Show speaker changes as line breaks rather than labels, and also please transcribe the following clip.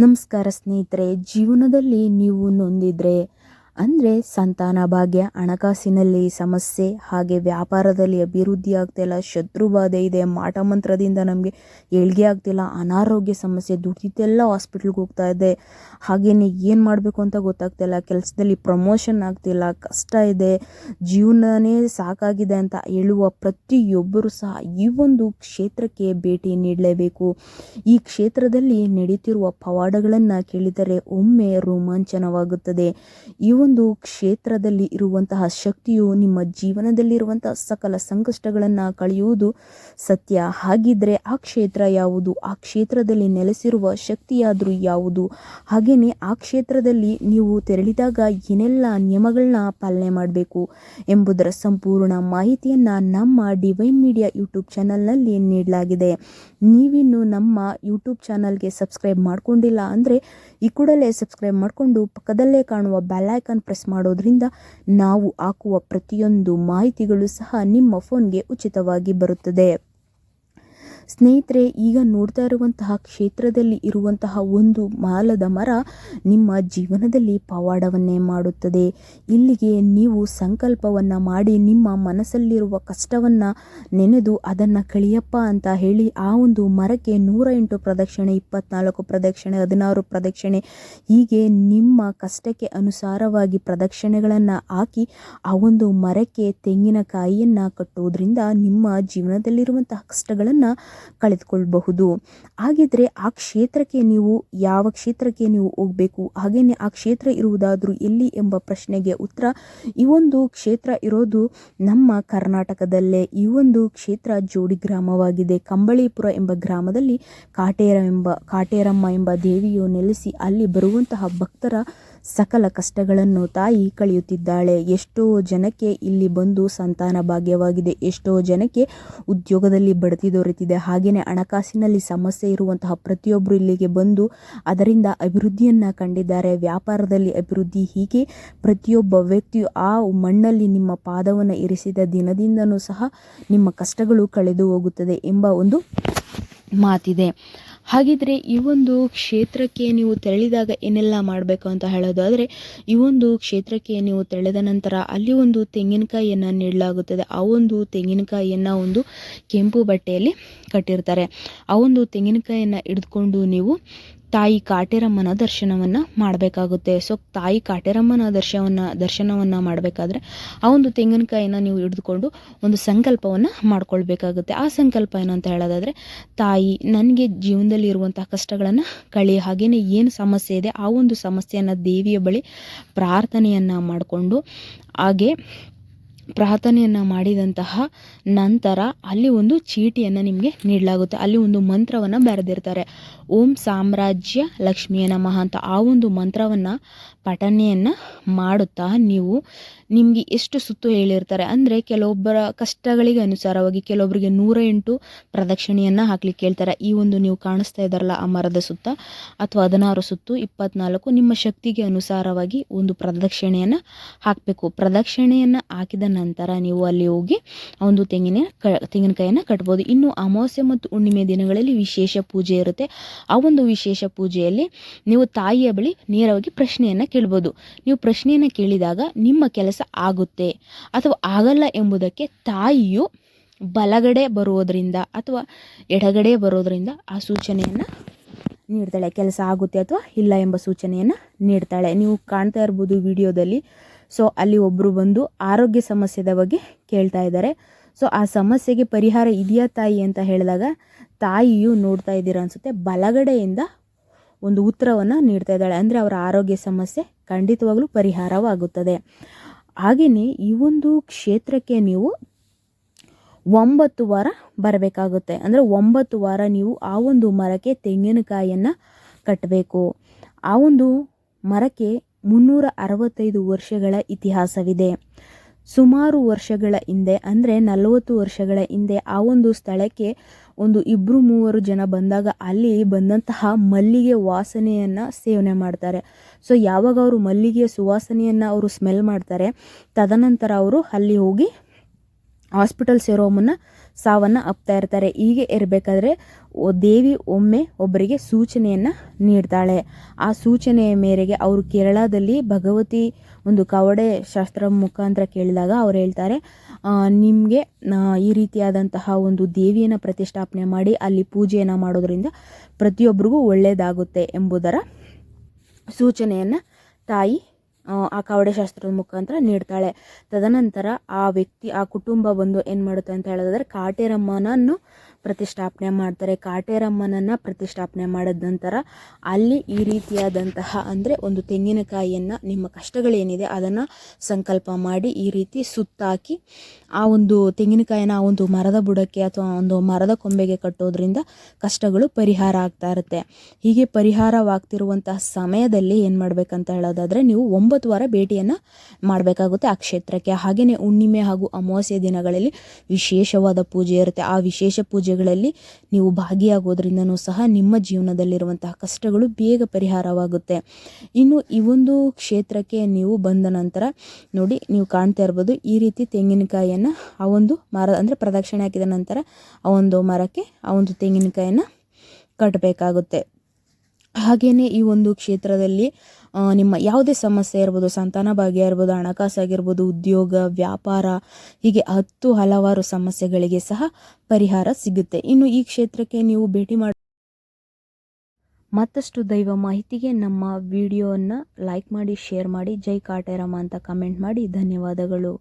ನಮಸ್ಕಾರ ಸ್ನೇಹಿತರೆ ಜೀವನದಲ್ಲಿ ನೀವು ನೊಂದಿದ್ರೆ ಅಂದರೆ ಸಂತಾನ ಭಾಗ್ಯ, ಹಣಕಾಸಿನಲ್ಲಿ ಸಮಸ್ಯೆ ಹಾಗೆ ವ್ಯಾಪಾರದಲ್ಲಿ ಅಭಿವೃದ್ಧಿ ಆಗ್ತಿಲ್ಲ, ಶತ್ರು ಬಾಧೆ ಇದೆ, ಮಾಟ ಮಂತ್ರದಿಂದ ನಮಗೆ ಏಳ್ಗೆ ಆಗ್ತಿಲ್ಲ, ಅನಾರೋಗ್ಯ ಸಮಸ್ಯೆ, ದುಡ್ದಿದ್ದೆಲ್ಲ ಹಾಸ್ಪಿಟ್ಲ್ಗೆ ಹೋಗ್ತಾ ಇದೆ. ಹಾಗೆಯೇ ಏನು ಮಾಡಬೇಕು ಅಂತ ಗೊತ್ತಾಗ್ತಿಲ್ಲ, ಕೆಲಸದಲ್ಲಿ ಪ್ರಮೋಷನ್ ಆಗ್ತಿಲ್ಲ, ಕಷ್ಟ ಇದೆ, ಜೀವನನೇ ಸಾಕಾಗಿದೆ ಅಂತ ಹೇಳುವ ಪ್ರತಿಯೊಬ್ಬರೂ ಸಹ ಈ ಒಂದು ಕ್ಷೇತ್ರಕ್ಕೆ ಭೇಟಿ ನೀಡಲೇಬೇಕು. ಈ ಕ್ಷೇತ್ರದಲ್ಲಿ ನಡೆಯುತ್ತಿರುವ ಪವಾಡಗಳನ್ನು ಕೇಳಿದರೆ ಒಮ್ಮೆ ರೋಮಾಂಚನವಾಗುತ್ತದೆ. ಈ ಒಂದು ಕ್ಷೇತ್ರದಲ್ಲಿ ಇರುವಂತಹ ಶಕ್ತಿಯು ನಿಮ್ಮ ಜೀವನದಲ್ಲಿರುವಂತಹ ಸಕಲ ಸಂಕಷ್ಟಗಳನ್ನು ಕಳೆಯುವುದು ಸತ್ಯ. ಹಾಗಿದ್ರೆ ಆ ಕ್ಷೇತ್ರ ಯಾವುದು? ಆ ಕ್ಷೇತ್ರದಲ್ಲಿ ನೆಲೆಸಿರುವ ಶಕ್ತಿಯಾದರೂ ಯಾವುದು? ಹಾಗೆಯೇ ಆ ಕ್ಷೇತ್ರದಲ್ಲಿ ನೀವು ತೆರಳಿದಾಗ ಏನೆಲ್ಲ ನಿಯಮಗಳನ್ನ ಪಾಲನೆ ಮಾಡಬೇಕು ಎಂಬುದರ ಸಂಪೂರ್ಣ ಮಾಹಿತಿಯನ್ನು ನಮ್ಮ ಡಿವೈನ್ ಮೀಡಿಯಾ ಯೂಟ್ಯೂಬ್ ಚಾನಲ್ನಲ್ಲಿ ನೀಡಲಾಗಿದೆ. ನೀವಿನ್ನು ನಮ್ಮ ಯೂಟ್ಯೂಬ್ ಚಾನಲ್ಗೆ ಸಬ್ಸ್ಕ್ರೈಬ್ ಮಾಡಿಕೊಂಡಿಲ್ಲ ಅಂದರೆ ಈ ಕೂಡಲೇ ಸಬ್ಸ್ಕ್ರೈಬ್ ಮಾಡಿಕೊಂಡು ಪಕ್ಕದಲ್ಲೇ ಕಾಣುವ ಬೆಲ್ಲೈಕನ್ ಪ್ರೆಸ್ ಮಾಡೋದ್ರಿಂದ ನಾವು ಹಾಕುವ ಪ್ರತಿಯೊಂದು ಮಾಹಿತಿಗಳು ಸಹ ನಿಮ್ಮ ಫೋನ್ಗೆ ಉಚಿತವಾಗಿ ಬರುತ್ತದೆ. ಸ್ನೇಹಿತರೆ, ಈಗ ನೋಡ್ತಾ ಇರುವಂತಹ ಕ್ಷೇತ್ರದಲ್ಲಿ ಇರುವಂತಹ ಒಂದು ಮಾಲದ ಮರ ನಿಮ್ಮ ಜೀವನದಲ್ಲಿ ಪವಾಡವನ್ನೇ ಮಾಡುತ್ತದೆ. ಇಲ್ಲಿಗೆ ನೀವು ಸಂಕಲ್ಪವನ್ನು ಮಾಡಿ, ನಿಮ್ಮ ಮನಸ್ಸಲ್ಲಿರುವ ಕಷ್ಟವನ್ನು ನೆನೆದು ಅದನ್ನು ಕಳಿಯಪ್ಪ ಅಂತ ಹೇಳಿ, ಆ ಒಂದು ಮರಕ್ಕೆ ನೂರ ಎಂಟು ಪ್ರದಕ್ಷಿಣೆ, ಇಪ್ಪತ್ನಾಲ್ಕು ಪ್ರದಕ್ಷಿಣೆ, ಹದಿನಾರು ಪ್ರದಕ್ಷಿಣೆ, ಹೀಗೆ ನಿಮ್ಮ ಕಷ್ಟಕ್ಕೆ ಅನುಸಾರವಾಗಿ ಪ್ರದಕ್ಷಿಣೆಗಳನ್ನು ಹಾಕಿ, ಆ ಒಂದು ಮರಕ್ಕೆ ತೆಂಗಿನಕಾಯಿಯನ್ನು ಕಟ್ಟುವುದರಿಂದ ನಿಮ್ಮ ಜೀವನದಲ್ಲಿರುವಂತಹ ಕಷ್ಟಗಳನ್ನು ಕಳೆದುಕೊಳ್ಳಬಹುದು. ಹಾಗಿದ್ರೆ ಆ ಕ್ಷೇತ್ರಕ್ಕೆ ನೀವು, ಯಾವ ಕ್ಷೇತ್ರಕ್ಕೆ ನೀವು ಹೋಗಬೇಕು ಹಾಗೆಯೇ ಆ ಕ್ಷೇತ್ರ ಇರುವುದಾದರೂ ಎಲ್ಲಿ ಎಂಬ ಪ್ರಶ್ನೆಗೆ ಉತ್ತರ. ಈ ಒಂದು ಕ್ಷೇತ್ರ ಇರೋದು ನಮ್ಮ ಕರ್ನಾಟಕದಲ್ಲೇ. ಈ ಒಂದು ಕ್ಷೇತ್ರ ಜೋಡಿ ಗ್ರಾಮವಾಗಿದೆ. ಕಂಬಳಿಪುರ ಎಂಬ ಗ್ರಾಮದಲ್ಲಿ ಕಾಟೇರ ಎಂಬ ಕಾಟೇರಮ್ಮ ಎಂಬ ದೇವಿಯು ನೆಲೆಸಿ ಅಲ್ಲಿ ಬರುವಂತಹ ಭಕ್ತರ ಸಕಲ ಕಷ್ಟಗಳನ್ನು ತಾಯಿ ಕಳೆಯುತ್ತಿದ್ದಾಳೆ. ಎಷ್ಟೋ ಜನಕ್ಕೆ ಇಲ್ಲಿ ಬಂದು ಸಂತಾನ ಭಾಗ್ಯವಾಗಿದೆ. ಎಷ್ಟೋ ಜನಕ್ಕೆ ಉದ್ಯೋಗದಲ್ಲಿ ಬಡತಿ ದೊರೆತಿದೆ. ಹಾಗೆಯೇ ಹಣಕಾಸಿನಲ್ಲಿ ಸಮಸ್ಯೆ ಇರುವಂತಹ ಪ್ರತಿಯೊಬ್ಬರು ಇಲ್ಲಿಗೆ ಬಂದು ಅದರಿಂದ ಅಭಿವೃದ್ಧಿಯನ್ನು ಕಂಡಿದ್ದಾರೆ. ವ್ಯಾಪಾರದಲ್ಲಿ ಅಭಿವೃದ್ಧಿ ಹೀಗೆ ಪ್ರತಿಯೊಬ್ಬ ವ್ಯಕ್ತಿಯು ಆ ಮಣ್ಣಲ್ಲಿ ನಿಮ್ಮ ಪಾದವನ್ನು ಇರಿಸಿದ ದಿನದಿಂದನೂ ಸಹ ನಿಮ್ಮ ಕಷ್ಟಗಳು ಕಳೆದು ಹೋಗುತ್ತದೆ ಎಂಬ ಒಂದು ಮಾತಿದೆ. ಹಾಗಿದ್ರೆ ಈ ಒಂದು ಕ್ಷೇತ್ರಕ್ಕೆ ನೀವು ತೆರಳಿದಾಗ ಏನೆಲ್ಲ ಮಾಡಬೇಕು ಅಂತ ಹೇಳೋದಾದರೆ, ಈ ಒಂದು ಕ್ಷೇತ್ರಕ್ಕೆ ನೀವು ತೆರಳಿದ ನಂತರ ಅಲ್ಲಿ ಒಂದು ತೆಂಗಿನಕಾಯಿಯನ್ನು ನೀಡಲಾಗುತ್ತದೆ. ಆ ಒಂದು ತೆಂಗಿನಕಾಯಿಯನ್ನು ಒಂದು ಕೆಂಪು ಬಟ್ಟೆಯಲ್ಲಿ ಕಟ್ಟಿರ್ತಾರೆ. ಆ ಒಂದು ತೆಂಗಿನಕಾಯಿಯನ್ನು ಹಿಡಿದುಕೊಂಡು ನೀವು ತಾಯಿ ಕಾಟೇರಮ್ಮನ ದರ್ಶನವನ್ನು ಮಾಡಬೇಕಾಗುತ್ತೆ. ಸೊ ತಾಯಿ ಕಾಟೇರಮ್ಮನ ದರ್ಶನವನ್ನು ದರ್ಶನವನ್ನು ಮಾಡಬೇಕಾದ್ರೆ ಆ ಒಂದು ತೆಂಗಿನಕಾಯಿನ ನೀವು ಹಿಡಿದುಕೊಂಡು ಒಂದು ಸಂಕಲ್ಪವನ್ನು ಮಾಡ್ಕೊಳ್ಬೇಕಾಗುತ್ತೆ. ಆ ಸಂಕಲ್ಪ ಏನಂತ ಹೇಳೋದಾದರೆ, ತಾಯಿ ನನಗೆ ಜೀವನದಲ್ಲಿ ಇರುವಂಥ ಕಷ್ಟಗಳನ್ನು ಕಳಿ ಹಾಗೆಯೇ ಏನು ಸಮಸ್ಯೆ ಇದೆ, ಆ ಒಂದು ಸಮಸ್ಯೆಯನ್ನು ದೇವಿಯ ಬಳಿ ಪ್ರಾರ್ಥನೆಯನ್ನು ಮಾಡಿಕೊಂಡು, ಹಾಗೆ ಪ್ರಾರ್ಥನೆಯನ್ನು ಮಾಡಿದಂತಹ ನಂತರ ಅಲ್ಲಿ ಒಂದು ಚೀಟಿಯನ್ನು ನಿಮಗೆ ನೀಡಲಾಗುತ್ತೆ. ಅಲ್ಲಿ ಒಂದು ಮಂತ್ರವನ್ನು ಬರೆದಿರ್ತಾರೆ. ಓಂ ಸಾಮ್ರಾಜ್ಯ ಲಕ್ಷ್ಮಿಯ ನಮಃ ಅಂತ ಆ ಒಂದು ಮಂತ್ರವನ್ನು ಪಠನೆಯನ್ನು ಮಾಡುತ್ತಾ ನೀವು ನಿಮಗೆ ಎಷ್ಟು ಸುತ್ತು ಹೇಳಿರ್ತಾರೆ? ಅಂದರೆ ಕೆಲವೊಬ್ಬರ ಕಷ್ಟಗಳಿಗೆ ಅನುಸಾರವಾಗಿ ಕೆಲವೊಬ್ಬರಿಗೆ ನೂರ ಎಂಟು ಪ್ರದಕ್ಷಿಣೆಯನ್ನು ಹಾಕ್ಲಿಕ್ಕೆ ಹೇಳ್ತಾರೆ. ಈ ಒಂದು ನೀವು ಕಾಣಿಸ್ತಾ ಇದ್ದಾರಲ್ಲ, ಆ ಮರದ ಸುತ್ತ, ಅಥವಾ ಹದಿನಾರು ಸುತ್ತು, ಇಪ್ಪತ್ನಾಲ್ಕು, ನಿಮ್ಮ ಶಕ್ತಿಗೆ ಅನುಸಾರವಾಗಿ ಒಂದು ಪ್ರದಕ್ಷಿಣೆಯನ್ನು ಹಾಕಬೇಕು. ಪ್ರದಕ್ಷಿಣೆಯನ್ನು ಹಾಕಿದ ನಂತರ ನೀವು ಅಲ್ಲಿ ಹೋಗಿ ಒಂದು ತೆಂಗಿನ ಕ ತೆಂಗಿನಕಾಯಿಯನ್ನು ಕಟ್ಬೋದು. ಇನ್ನು ಅಮಾವಾಸ್ಯೆ ಮತ್ತು ಹುಣ್ಣಿಮೆ ದಿನಗಳಲ್ಲಿ ವಿಶೇಷ ಪೂಜೆ ಇರುತ್ತೆ. ಆ ಒಂದು ವಿಶೇಷ ಪೂಜೆಯಲ್ಲಿ ನೀವು ತಾಯಿಯ ಬಳಿ ನೇರವಾಗಿ ಪ್ರಶ್ನೆಯನ್ನು ಕೇಳ್ಬೋದು ನೀವು ಪ್ರಶ್ನೆಯನ್ನು ಕೇಳಿದಾಗ ನಿಮ್ಮ ಕೆಲಸ ಆಗುತ್ತೆ. ಅಥವಾ ಆಗಲ್ಲ ಎಂಬುದಕ್ಕೆ ತಾಯಿಯು ಬಲಗಡೆ ಬರುವುದರಿಂದ ಅಥವಾ ಎಡಗಡೆ ಬರೋದರಿಂದ ಆ ಸೂಚನೆಯನ್ನು ನೀಡ್ತಾಳೆ. ಕೆಲಸ ಆಗುತ್ತೆ ಅಥವಾ ಇಲ್ಲ ಎಂಬ ಸೂಚನೆಯನ್ನು ನೀಡ್ತಾಳೆ. ನೀವು ಕಾಣ್ತಾ ಇರ್ಬೋದು ವಿಡಿಯೋದಲ್ಲಿ. ಸೊ ಅಲ್ಲಿ ಒಬ್ಬರು ಬಂದು ಆರೋಗ್ಯ ಸಮಸ್ಯೆದ ಬಗ್ಗೆ ಕೇಳ್ತಾ ಇದ್ದಾರೆ. ಸೊ ಆ ಸಮಸ್ಯೆಗೆ ಪರಿಹಾರ ಇದೆಯಾ ತಾಯಿ ಅಂತ ಹೇಳಿದಾಗ ತಾಯಿಯು ನೋಡ್ತಾ ಇದ್ದೀರ ಅನಿಸುತ್ತೆ. ಬಲಗಡೆಯಿಂದ ಒಂದು ಉತ್ತರವನ್ನು ನೀಡ್ತಾ ಇದ್ದಾಳೆ. ಅಂದರೆ ಅವರ ಆರೋಗ್ಯ ಸಮಸ್ಯೆ ಖಂಡಿತವಾಗಲೂ ಪರಿಹಾರವಾಗುತ್ತದೆ. ಹಾಗೆಯೇ ಈ ಒಂದು ಕ್ಷೇತ್ರಕ್ಕೆ ನೀವು ಒಂಬತ್ತು ವಾರ ಬರಬೇಕಾಗುತ್ತೆ. ಅಂದರೆ ಒಂಬತ್ತು ವಾರ ನೀವು ಆ ಒಂದು ಮರಕ್ಕೆ ತೆಂಗಿನಕಾಯಿಯನ್ನು ಕಟ್ಟಬೇಕು ಆ ಒಂದು ಮರಕ್ಕೆ ಮುನ್ನೂರ ಅರವತ್ತೈದು ವರ್ಷಗಳ ಇತಿಹಾಸವಿದೆ. ಸುಮಾರು ವರ್ಷಗಳ ಹಿಂದೆ, ಅಂದರೆ ನಲವತ್ತು ವರ್ಷಗಳ ಹಿಂದೆ ಆ ಒಂದು ಸ್ಥಳಕ್ಕೆ ಒಂದು ಇಬ್ಬರು ಮೂವರು ಜನ ಬಂದಾಗ ಅಲ್ಲಿ ಬಂದಂತಹ ಮಲ್ಲಿಗೆ ವಾಸನೆಯನ್ನು ಸೇವನೆ ಮಾಡ್ತಾರೆ. ಸೊ ಯಾವಾಗ ಅವರು ಮಲ್ಲಿಗೆಯ ಸುವಾಸನೆಯನ್ನು ಅವರು ಸ್ಮೆಲ್ ಮಾಡ್ತಾರೆ, ತದನಂತರ ಅವರು ಅಲ್ಲಿ ಹೋಗಿ ಹಾಸ್ಪಿಟಲ್ ಸೇರೋ ಮುನ್ನ ಸಾವನ್ನು ಅಪ್ತಾ ಇರ್ತಾರೆ. ಹೀಗೆ ಇರಬೇಕಾದ್ರೆ ದೇವಿ ಒಮ್ಮೆ ಒಬ್ಬರಿಗೆ ಸೂಚನೆಯನ್ನು ನೀಡ್ತಾಳೆ. ಆ ಸೂಚನೆಯ ಮೇರೆಗೆ ಅವರು ಕೇರಳದಲ್ಲಿ ಭಗವತಿ ಒಂದು ಕವಡೆ ಶಾಸ್ತ್ರ ಮುಖಾಂತರ ಕೇಳಿದಾಗ ಅವ್ರು ಹೇಳ್ತಾರೆ ನಿಮಗೆ ಈ ರೀತಿಯಾದಂತಹ ಒಂದು ದೇವಿಯನ್ನು ಪ್ರತಿಷ್ಠಾಪನೆ ಮಾಡಿ ಅಲ್ಲಿ ಪೂಜೆಯನ್ನು ಮಾಡೋದರಿಂದ ಪ್ರತಿಯೊಬ್ಬರಿಗೂ ಒಳ್ಳೆಯದಾಗುತ್ತೆ ಎಂಬುದರ ಸೂಚನೆಯನ್ನು ತಾಯಿ, ಆ ಕವಡೆ ಶಾಸ್ತ್ರದ ಮುಖಾಂತರ ನೀಡ್ತಾಳೆ. ತದನಂತರ ಆ ವ್ಯಕ್ತಿ, ಆ ಕುಟುಂಬ ಬಂದು ಏನು ಮಾಡುತ್ತೆ ಅಂತ ಹೇಳಿದ್ರೆ ಕಾಟೇರಮ್ಮನನ್ನು ಪ್ರತಿಷ್ಠಾಪನೆ ಮಾಡ್ತಾರೆ. ಕಾಟೇರಮ್ಮನನ್ನು ಪ್ರತಿಷ್ಠಾಪನೆ ಮಾಡಿದ ನಂತರ ಅಲ್ಲಿ ಈ ರೀತಿಯಾದಂತಹ ಅಂದರೆ ಒಂದು ತೆಂಗಿನಕಾಯಿಯನ್ನು ನಿಮ್ಮ ಕಷ್ಟಗಳೇನಿದೆ ಅದನ್ನು ಸಂಕಲ್ಪ ಮಾಡಿ ಈ ರೀತಿ ಸುತ್ತಾಕಿ ಆ ಒಂದು ತೆಂಗಿನಕಾಯಿನ ಆ ಒಂದು ಮರದ ಬುಡಕ್ಕೆ ಅಥವಾ ಒಂದು ಮರದ ಕೊಂಬೆಗೆ ಕಟ್ಟೋದ್ರಿಂದ ಕಷ್ಟಗಳು ಪರಿಹಾರ ಆಗ್ತಾ ಇರುತ್ತೆ. ಹೀಗೆ ಪರಿಹಾರವಾಗ್ತಿರುವಂತಹ ಸಮಯದಲ್ಲಿ ಏನು ಮಾಡಬೇಕಂತ ಹೇಳೋದಾದರೆ ನೀವು ಒಂಬತ್ತು ವಾರ ಭೇಟಿಯನ್ನು ಮಾಡಬೇಕಾಗುತ್ತೆ ಆ ಕ್ಷೇತ್ರಕ್ಕೆ. ಹಾಗೆಯೇ ಹುಣ್ಣಿಮೆ ಹಾಗೂ ಅಮಾವಾಸ್ಯೆ ದಿನಗಳಲ್ಲಿ ವಿಶೇಷವಾದ ಪೂಜೆ ಇರುತ್ತೆ. ಆ ವಿಶೇಷ ಪೂಜೆಗಳಲ್ಲಿ ನೀವು ಭಾಗಿಯಾಗೋದ್ರಿಂದನೂ ಸಹ ನಿಮ್ಮ ಜೀವನದಲ್ಲಿರುವಂತಹ ಕಷ್ಟಗಳು ಬೇಗ ಪರಿಹಾರವಾಗುತ್ತೆ. ಇನ್ನು ಈ ಒಂದು ಕ್ಷೇತ್ರಕ್ಕೆ ನೀವು ಬಂದ ನಂತರ ನೋಡಿ, ನೀವು ಕಾಣ್ತಾ ಇರ್ಬೋದು, ಈ ರೀತಿ ತೆಂಗಿನಕಾಯಿಯನ್ನು ಆ ಒಂದು ಮರ, ಅಂದರೆ ಪ್ರದಕ್ಷಿಣೆ ಹಾಕಿದ ನಂತರ ಆ ಒಂದು ಮರಕ್ಕೆ ಆ ಒಂದು ತೆಂಗಿನಕಾಯಿಯನ್ನು ಕಟ್ಟಬೇಕಾಗುತ್ತೆ ಹಾಗೆಯೇ ಈ ಒಂದು ಕ್ಷೇತ್ರದಲ್ಲಿ ನಿಮ್ಮ ಯಾವುದೇ ಸಮಸ್ಯೆ ಇರ್ಬೋದು ಸಂತಾನ ಭಾಗ್ಯ ಇರ್ಬೋದು, ಹಣಕಾಸಾಗಿರ್ಬೋದು, ಉದ್ಯೋಗ, ವ್ಯಾಪಾರ, ಹೀಗೆ ಹತ್ತು ಹಲವಾರು ಸಮಸ್ಯೆಗಳಿಗೆ ಸಹ ಪರಿಹಾರ ಸಿಗುತ್ತೆ. ಇನ್ನು ಈ ಕ್ಷೇತ್ರಕ್ಕೆ ನೀವು ಭೇಟಿ ಮಾಡಿ ಮತ್ತಷ್ಟು ದೈವ ಮಾಹಿತಿಗೆ ನಮ್ಮ ವಿಡಿಯೋವನ್ನು ಲೈಕ್ ಮಾಡಿ ಶೇರ್ ಮಾಡಿ, ಜೈ ಕಾಟೇರಮ್ಮ ಅಂತ ಕಮೆಂಟ್ ಮಾಡಿ. ಧನ್ಯವಾದಗಳು.